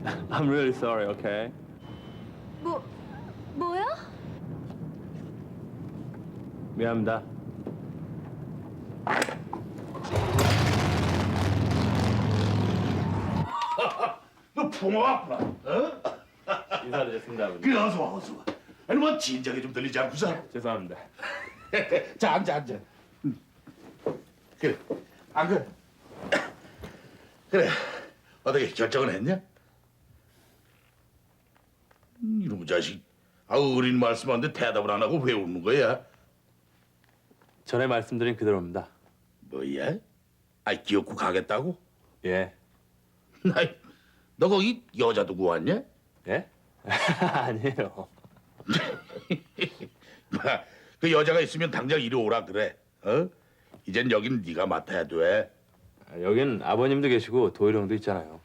I'm really sorry, okay? 뭐 뭐야? 미안합니다. 너 붕어 왔구나. 어? 인사드렸습니다, 아버지. 그래 어서 와 어서 와. 아니 뭐 진작에 좀 들리지 않고서. 죄송합니다. 자 앉아 앉아. 응. 그래 안 그래. 그래 어떻게 결정은 했냐? 음, 이놈의 자식. 아 어린 말씀하는데 대답을 안 하고 왜 웃는 거야? 전에 말씀드린 그대로입니다. 뭐야? 아 기어코 가겠다고? 예. 아이, 너 거기 여자 두고 왔냐? 예? 아니에요. 마, 그 여자가 있으면 당장 이리 오라 그래. 어? 이젠 여긴 네가 맡아야 돼. 아, 여긴 아버님도 계시고 도일 형도 있잖아요.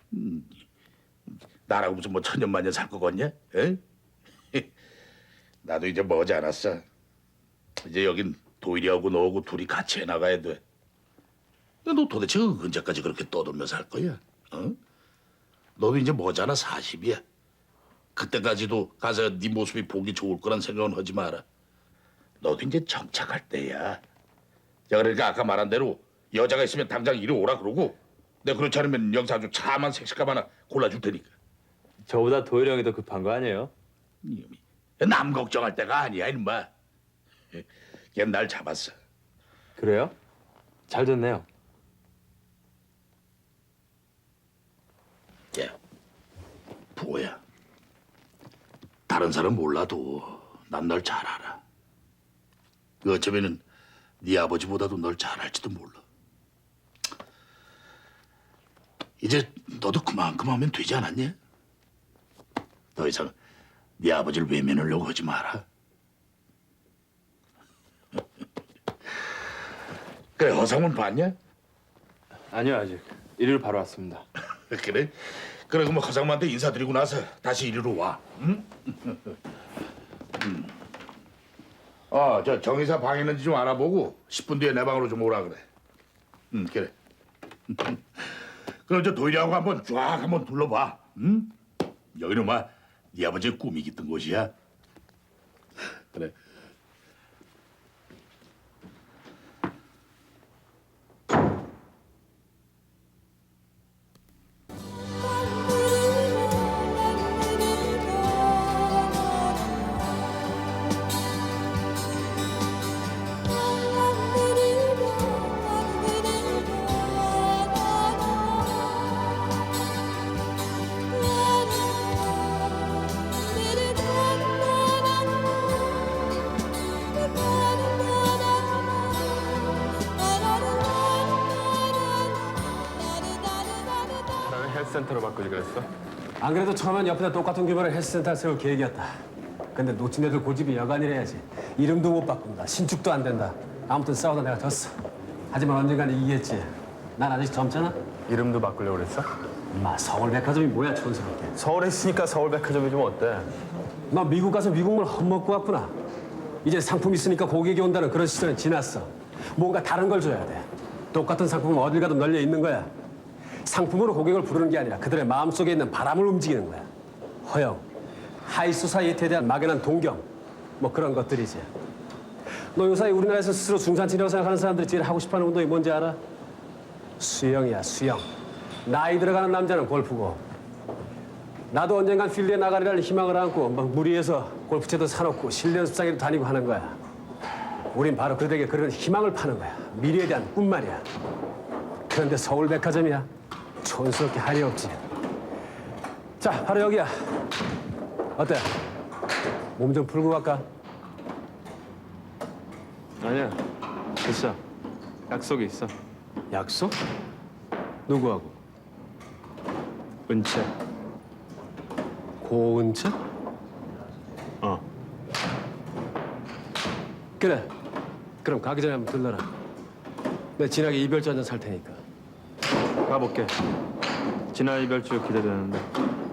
나라고 무슨 뭐 천년만년 살 거겠냐? 에? 나도 이제 머지 않았어. 이제 여긴 도일이하고 너하고 둘이 같이 해나가야 돼. 너 도대체 언제까지 그렇게 떠돌면서 할 거야? 어? 너도 이제 머지않아 40이야. 그때까지도 가서 네 모습이 보기 좋을 거란 생각은 하지 마라. 너도 이제 정착할 때야. 자 그러니까 아까 말한 대로 여자가 있으면 당장 이리 오라 그러고 내가 그렇지 않으면 여기서 아주 참한 색시감 하나 골라줄 테니까. 저보다 도일 형이 더 급한 거 아니에요? 이놈이. 남 걱정할 때가 아니야 이놈아. 걔날 잡았어. 그래요? 잘 됐네요. 얘 부호야. 다른 사람 몰라도 난 널 잘 알아. 그 어쩌면은 네 아버지보다도 널 잘 알지도 몰라. 이제 너도 그만큼 하면 되지 않았냐? 더 이상 네 아버지를 외면하려고 하지 마라. 그래 허상문 봤냐? 아니요, 아직. 이리로 바로 왔습니다. 그래? 그래 그럼 허상무한테 인사드리고 나서 다시 이리로 와. 응? 음. 어, 저 정의사 방 있는지 좀 알아보고 10분 뒤에 내 방으로 좀 오라 그래. 응, 그래. 그럼 저 도일이하고 한번 쫙 한번 둘러봐. 응? 여기는 막 네 아버지의 꿈이 깃든 곳이야. 그래. 헬스센터로 바꾸지 그랬어? 안 그래도 처음엔 옆에다 똑같은 규모의 헬스센터 세울 계획이었다. 근데 놓친 애들 고집이 여간이래야지. 이름도 못 바꾼다. 신축도 안 된다. 아무튼 싸우다 내가 졌어. 하지만 언젠간 이기겠지. 난 아직 젊잖아. 이름도 바꾸려고 그랬어? 엄마 서울백화점이 뭐야 촌스럽게. 서울에 있으니까 서울백화점이 좀 어때? 너 미국 가서 미국물 헛먹고 왔구나. 이제 상품 있으니까 고객이 온다는 그런 시절은 지났어. 뭔가 다른 걸 줘야 돼. 똑같은 상품은 어딜 가도 널려 있는 거야. 상품으로 고객을 부르는 게 아니라 그들의 마음속에 있는 바람을 움직이는 거야. 허영, 하이소사이어티에 대한 막연한 동경, 뭐 그런 것들이지. 너 요사이 우리나라에서 스스로 중산층이라고 생각하는 사람들이 제일 하고 싶어하는 운동이 뭔지 알아? 수영이야, 수영. 나이 들어가는 남자는 골프고 나도 언젠간 필드에 나가리라는 희망을 안고 막 무리해서 골프채도 사놓고 실내 연습장에도 다니고 하는 거야. 우린 바로 그들에게 그런 희망을 파는 거야. 미래에 대한 꿈 말이야. 그런데 서울 백화점이야. 촌스럽게 할리 없지. 자, 바로 여기야. 어때? 몸 좀 풀고 갈까? 아니야. 됐어. 약속이 있어. 약속? 누구하고? 은채. 고은채? 어. 그래. 그럼 가기 전에 한번 들러라. 내 진하게 이별주 한잔 살 테니까. 가볼게. 지난 이별주 기대되는데.